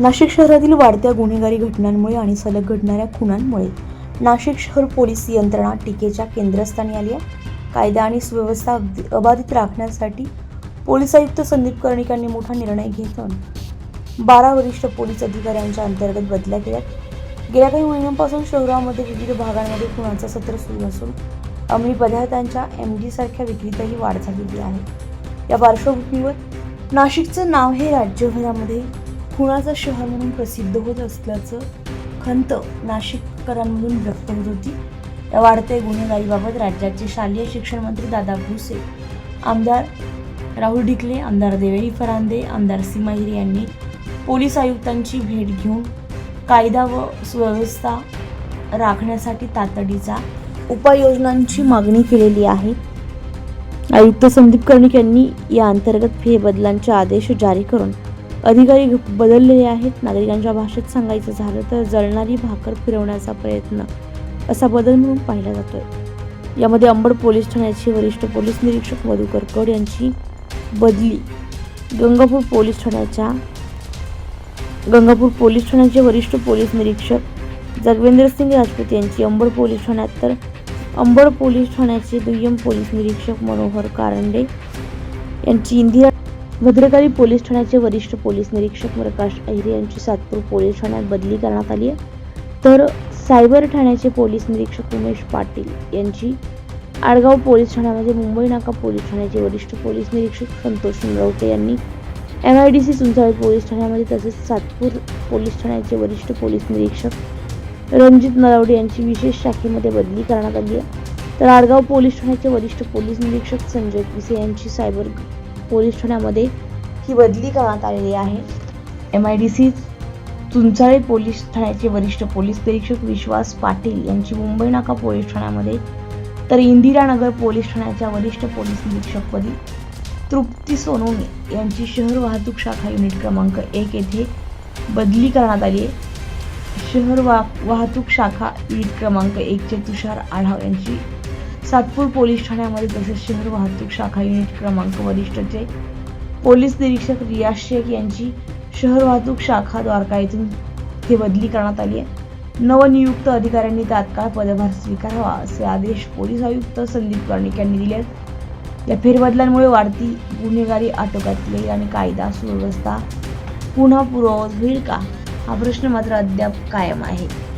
नाशिक शहरातील वाढत्या गुन्हेगारी घटनांमुळे आणि सलग घडणाऱ्या खुनांमुळे नाशिक शहर पोलीस यंत्रणा टीकेच्या केंद्रस्थानी आली आहे. कायदा आणि सुव्यवस्था अबाधित राखण्यासाठी पोलीस आयुक्त संदीप कर्णिक यांनी मोठा निर्णय घेत बारा वरिष्ठ पोलीस अधिकाऱ्यांच्या अंतर्गत बदल्या केल्यात. गेल्या काही महिन्यांपासून शहरामध्ये विविध भागांमध्ये खुनाचं सत्र सुरू असून अंमली पदार्थांच्या एम डी सारख्या विक्रीतही वाढ झालेली आहे. या पार्श्वभूमीवर नाशिकचं नाव हे राज्यभरामध्ये खुणाचं शहर म्हणून प्रसिद्ध होत असल्याचं खंत नाशिककरांमधून व्यक्त होत होती. या वाढत्या गुन्हेगारीबाबत राज्याचे शालेय शिक्षण मंत्री दादा भुसे आमदार राहुल ढिकले आमदार देवेरी फरांदे आमदार सीमा हिरे यांनी पोलीस आयुक्तांची भेट घेऊन कायदा व सुव्यवस्था राखण्यासाठी तातडीचा उपाययोजनांची मागणी केलेली आहे. आयुक्त संदीप कर्णिक यांनी या अंतर्गत फेरबदलांचे आदेश जारी करून अधिकारी बदललेले आहेत. नागरिकांच्या भाषेत सांगायचं झालं तर जळणारी भाकर फिरवण्याचा प्रयत्न असा बदल म्हणून पाहिला जातोय. यामध्ये अंबड पोलीस ठाण्याचे वरिष्ठ पोलीस निरीक्षक मधुकर कड यांची बदली. गंगापूर पोलीस ठाण्याच्या गंगापूर पोलीस ठाण्याचे वरिष्ठ पोलीस निरीक्षक जगवेंद्र सिंग राजपूत यांची अंबड पोलीस ठाण्यात तर अंबड पोलीस ठाण्याचे दुय्यम पोलीस निरीक्षक मनोहर कारंडे यांची इंदिरा भद्रकाली पोलीस ठाण्याचे वरिष्ठ पोलीस निरीक्षक प्रकाश अहिरे यांची सातपूर पोलीस ठाण्यात बदली करण्यात आली आहे. तर सायबर ठाण्याचे पोलीस निरीक्षक उमेश पाटील यांची आडगाव पोलीस ठाण्यामध्ये मुंबई नाका पोलीस ठाण्याचे वरिष्ठ पोलीस निरीक्षक संतोष नरवटे यांनी M I D C Chinchwad police ठाण्यामध्ये तसेच सातपूर पोलीस ठाण्याचे वरिष्ठ पोलीस निरीक्षक रणजित नरवडे यांची विशेष शाखेमध्ये बदली करण्यात आली आहे. तर आडगाव पोलीस ठाण्याचे वरिष्ठ पोलीस निरीक्षक संजय पिसे यांची सायबर पोलीस ठाण्यामध्ये ही बदली करण्यात आलेली आहे. M I D C Chunchale police ठाण्याचे वरिष्ठ पोलीस निरीक्षक विश्वास पाटील यांची मुंबई नाका पोलीस ठाण्यामध्ये तर इंदिरानगर पोलीस ठाण्याच्या वरिष्ठ पोलीस निरीक्षकपदी तृप्ती सोनवणे यांची शहर वाहतूक शाखा युनिट क्रमांक एक येथे बदली करण्यात आली आहे. शहर वा वाहतूक शाखा युनिट क्रमांक एकचे तुषार आढाव यांची सातपूर पोलीस ठाण्यामध्ये तसेच शहर वाहतूक शाखा युनिट क्रमांक वरिष्ठचे पोलीस निरीक्षक रियाज शेख यांची शहर वाहतूक शाखा द्वारका येथून हे बदली करण्यात आली आहे. नवनियुक्त अधिकाऱ्यांनी तात्काळ पदभार स्वीकारावा असे आदेश पोलीस आयुक्त संदीप कर्णिक यांनी दिले आहेत. या फेरबदलांमुळे वाढती गुन्हेगारी आटोक्यात येईल आणि कायदा सुव्यवस्था पुन्हा पूर्ववत होईल का? हा प्रश्न मात्र अद्याप कायम आहे.